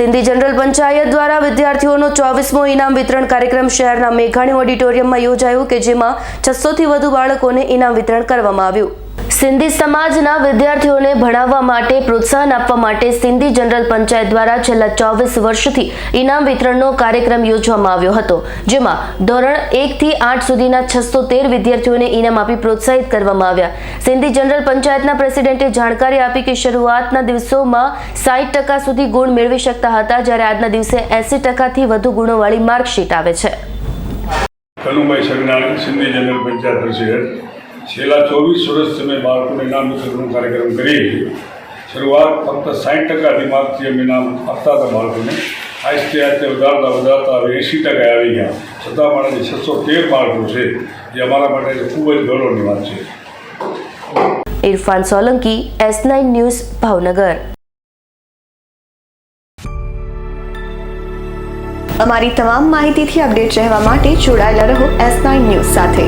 Sindhi general panchayat દ્વારા વિદ્યાર્થીઓનો ચોવીસમો ઇનામ વિતરણ કાર્યક્રમ શહેરના મેઘાણી ઓડિટોરિયમમાં યોજાયો કે જેમાં છસોથી વધુ બાળકોને ઇનામ વિતરણ કરવામાં આવ્યું. સિંધી સમાજના વિદ્યાર્થીઓને ભણાવવા માટે પ્રોત્સાહન આપવા માટે સિંધી જનરલ પંચાયત દ્વારા છેલ્લા ચોવીસ વર્ષથી ઇનામ વિતરણનો કાર્યક્રમ યોજવામાં આવ્યો હતો, જેમાં ધોરણ એકથી આઠ સુધીના છસો તેર વિદ્યાર્થીઓને ઇનામ આપી પ્રોત્સાહિત કરવામાં આવ્યા. સિંધી જનરલ પંચાયતના પ્રેસિડેન્ટે જાણકારી આપી કે શરૂઆતના દિવસોમાં સાઠ ટકા સુધી ગુણ મેળવી શકતા હતા, જ્યારે આજના દિવસે એસી ટકાથી વધુ ગુણોવાળી માર્કશીટ આવે છે. Kanubhai Sagnani, Sindhi general panchayat president. છેલ્લા ચોવીસ વર્ષથી અમે બાળકોને ઇનામ વિતરણનો કાર્યક્રમ કરી શરૂઆત ફક્ત સાઠ ટકાથી માર્કથી અમે ઇનામ આપતા હતા બાળકોને. આસ્તે આસ્તે વધારતા વધારતા હવે એંસી ટકા આવી ગયા. છતાં પણ જે છસો તેર બાળકો છે, જે અમારા માટે ખૂબ જ ગૌરવની વાત છે. Irfan Solanki, S nine news, Bhavnagar. અમારી તમામ માહિતીથી અપડેટ રહેવા માટે જોડાયેલા રહો એસ નાઇન ન્યૂઝ સાથે.